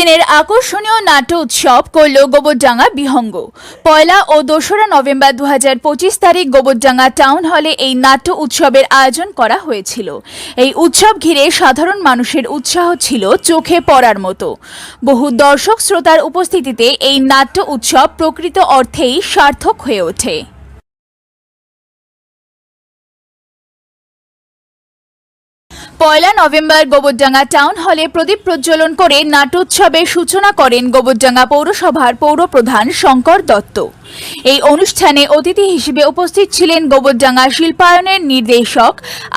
দুদিনের আকর্ষণীয় নাট্য উৎসব করল গোবরডাঙ্গা বিহঙ্গ। পয়লা ও দোসরা নভেম্বর দু পঁচিশ তারিখ গোবরডাঙ্গা টাউন হলে এই নাট্য উৎসবের আয়োজন করা হয়েছিল। এই উৎসব ঘিরে সাধারণ মানুষের উৎসাহ ছিল চোখে পড়ার মতো। বহু দর্শক শ্রোতার উপস্থিতিতে এই নাট্য উৎসব প্রকৃত অর্থেই সার্থক হয়ে ওঠে। পয়লা নভেম্বর গোবরডাঙ্গা টাউন হলে প্রদীপ প্রজ্বলন করে নাটোৎসবের সূচনা করেন গোবরডাঙ্গা পৌরসভার পৌরপ্রধান শঙ্কর দত্ত। এই অনুষ্ঠানে অতিথি হিসেবে উপস্থিত ছিলেন গোবরডাঙ্গা শিল্পায়নের নির্দেশক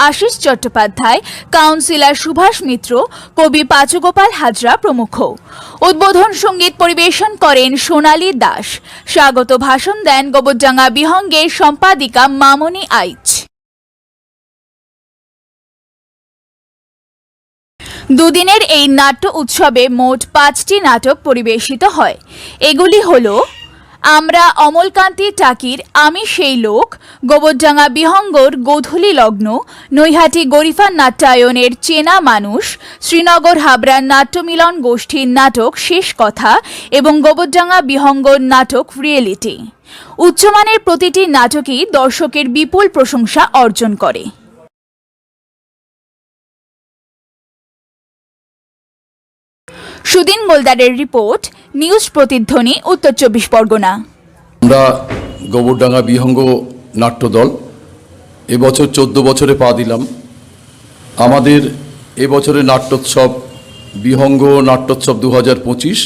আশিস চট্টোপাধ্যায়, কাউন্সিলর সুভাষ মিত্র, কবি পাচুগোপাল হাজরা প্রমুখ। উদ্বোধন সংগীত পরিবেশন করেন সোনালী দাস। স্বাগত ভাষণ দেন গোবরডাঙ্গা বিহঙ্গের সম্পাদিকা মামনি আইচ। দুদিনের এই নাট্য উৎসবে মোট পাঁচটি নাটক পরিবেশিত হয়। এগুলি হল, আমরা অমলকান্তি টাকির আমি সেই লোক, গোবরডাঙ্গা বিহঙ্গর গোধূলি লগ্ন, নৈহাটি গরিফা নাট্যায়নের চেনা মানুষ, শ্রীনগর হাবড়ার নাট্যমিলন গোষ্ঠীর নাটক শেষ কথা এবং গোবরডাঙ্গা বিহঙ্গর নাটক রিয়েলিটি। উচ্চমানের প্রতিটি নাটকই দর্শকের বিপুল প্রশংসা অর্জন করে। সুদিন গোলদারের রিপোর্ট নিউজ প্রতিধ্বনি উত্তর চব্বিশ পরগনা। আমরা গোবরডাঙ্গা বিহঙ্গ নাট্যদল এবছর চোদ্দ বছরে পা দিলাম। আমাদের এবছরের নাট্যোৎসব বিহঙ্গ নাট্যোৎসব দু হাজার পঁচিশ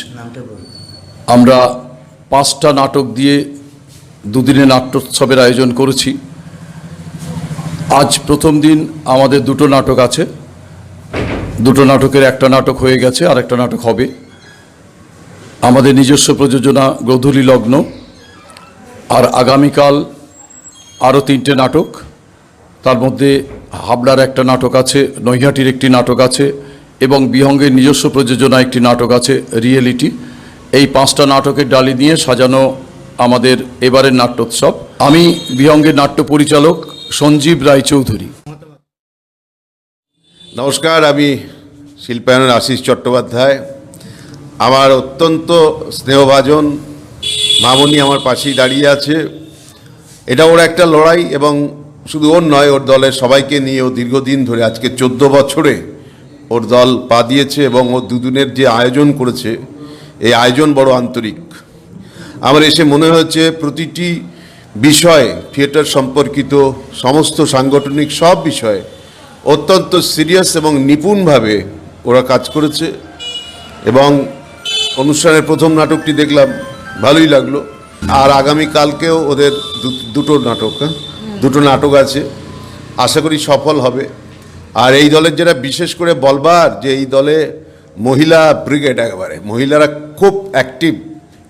আমরা পাঁচটা নাটক দিয়ে দুদিনে নাট্যোৎসবের আয়োজন করেছি। আজ প্রথম দিন আমাদের দুটো নাটক আছে। দুটো নাটকের একটা নাটক হয়ে গেছে আর একটা নাটক হবে। আমাদের নিজস্ব প্রযোজনা গোধূলি লগ্ন আর আগামীকাল আরও তিনটে নাটক। তার মধ্যে হাবড়ার একটা নাটক আছে, নৈহাটির একটি নাটক আছে এবং বিহঙ্গের নিজস্ব প্রযোজনা একটি নাটক আছে, রিয়েলিটি। এই পাঁচটা নাটকের ডালি দিয়ে সাজানো আমাদের এবারের নাট্যোৎসব। আমি বিহঙ্গের নাট্য পরিচালক সঞ্জীব রায়চৌধুরী। নমস্কার, আমি শিল্পায়নের আশিস চট্টোপাধ্যায়। আমার অত্যন্ত স্নেহভাজন মামনি আমার পাশেই দাঁড়িয়ে আছে। এটা ওর একটা লড়াই এবং শুধু ওর নয়, ওর দলের সবাইকে নিয়ে ও দীর্ঘদিন ধরে আজকে চোদ্দ বছরে ওর দল পা দিয়েছে এবং ও দুদিনের যে আয়োজন করেছে, এই আয়োজন বড় আন্তরিক। আমার এসে মনে হয়েছে প্রতিটি বিষয়, থিয়েটার সম্পর্কিত সমস্ত সাংগঠনিক সব বিষয়ে অত্যন্ত সিরিয়াস এবং নিপুণভাবে ওরা কাজ করেছে এবং অনুষ্ঠানের প্রথম নাটকটি দেখলাম ভালোই লাগল। আর আগামী কালকেও ওদের দুটো নাটক হ্যাঁ? দুটো নাটক আছে। আশা করি সফল হবে। আর এই দলের যেটা বিশেষ করে বলবার যে এই দলে মহিলা ব্রিগেড একেবারে মহিলারা খুব অ্যাক্টিভ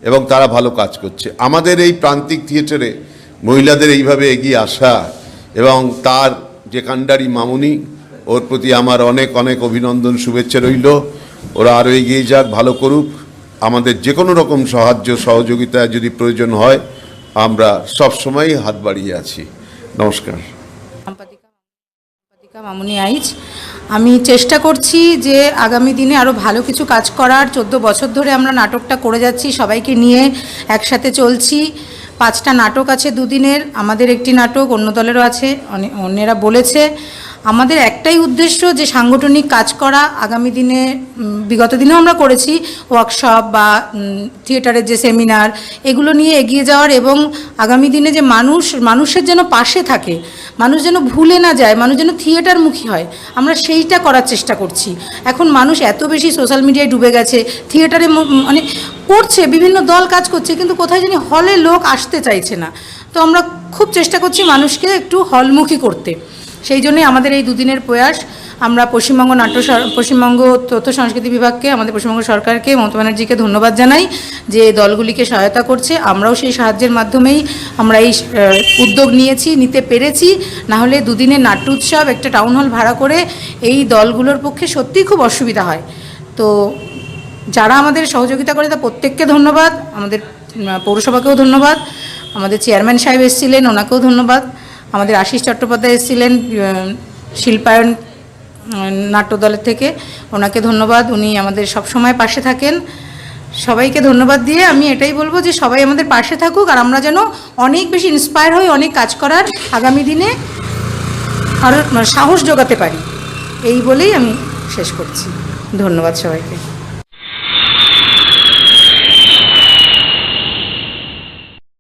এবং তারা ভালো কাজ করছে। আমাদের এই প্রান্তিক থিয়েটারে মহিলাদের এইভাবে এগিয়ে আসা এবং তার যে কাণ্ডারি মামুনি, ওর প্রতি আমার অনেক অনেক অভিনন্দন, শুভেচ্ছা রইল। ওরা আরও এগিয়ে যাক, ভালো করুক। আমাদের যে কোনো রকম সাহায্য, সহযোগিতা যদি প্রয়োজন হয়, আমরা সব সময়ই হাত বাড়িয়ে আছি। নমস্কার। মামুনি আইচ, আমি চেষ্টা করছি যে আগামী দিনে আরও ভালো কিছু কাজ করার। চোদ্দ বছর ধরে আমরা নাটকটা করে যাচ্ছি, সবাইকে নিয়ে একসাথে চলছি। পাঁচটা নাটক আছে দুদিনের। আমাদের একটি নাটক অন্য দলেরও আছে। অনেক অন্যেরা বলেছে। আমাদের একটাই উদ্দেশ্য যে সাংগঠনিক কাজ করা। আগামী দিনে বিগত দিনেও আমরা করেছি ওয়ার্কশপ বা থিয়েটারের যে সেমিনার এগুলো নিয়ে এগিয়ে যাওয়ার এবং আগামী দিনে যে মানুষ, মানুষের যেন পাশে থাকে, মানুষ যেন ভুলে না যায়, মানুষ যেন থিয়েটারমুখী হয়, আমরা সেইটা করার চেষ্টা করছি। এখন মানুষ এত বেশি সোশ্যাল মিডিয়ায় ডুবে গেছে থিয়েটারে মানে করছে, বিভিন্ন দল কাজ করছে, কিন্তু কোথায় জানি হলে লোক আসতে চাইছে না। তো আমরা খুব চেষ্টা করছি মানুষকে একটু হলমুখী করতে। সেই জন্যই আমাদের এই দুদিনের প্রয়াস, আমরা পশ্চিমবঙ্গ নাট্য পশ্চিমবঙ্গ তথ্য সংস্কৃতি বিভাগকে, আমাদের পশ্চিমবঙ্গ সরকারকে মমতা ব্যানার্জিকে ধন্যবাদ জানাই যে দলগুলিকে সহায়তা করছে। আমরাও সেই সাহায্যের মাধ্যমেই আমরা এই উদ্যোগ নিয়েছি, নিতে পেরেছি। না হলে দুদিনের নাট্য উৎসব একটা টাউন হল ভাড়া করে এই দলগুলোর পক্ষে সত্যিই খুব অসুবিধা হয়। তো যারা আমাদের সহযোগিতা করে তা প্রত্যেককে ধন্যবাদ। আমাদের পৌরসভাকেও ধন্যবাদ। আমাদের চেয়ারম্যান সাহেব এসেছিলেন, ওনাকেও ধন্যবাদ। আমাদের আশিস চট্টোপাধ্যায় এসেছিলেন শিল্পায়ন নাট্যদলের থেকে। ওনাকে ধন্যবাদ। উনি আমাদের সব সময় পাশে থাকেন। সবাইকে ধন্যবাদ দিয়ে আমি এটাই বলব যে সবাই আমাদের পাশে থাকুক আর আমরা যেন অনেক বেশি ইন্সপায়ার হই অনেক কাজ করার আগামী দিনে আরও সাহস যোগাতে পারি। এই বলেই আমি শেষ করছি। ধন্যবাদ সবাইকে।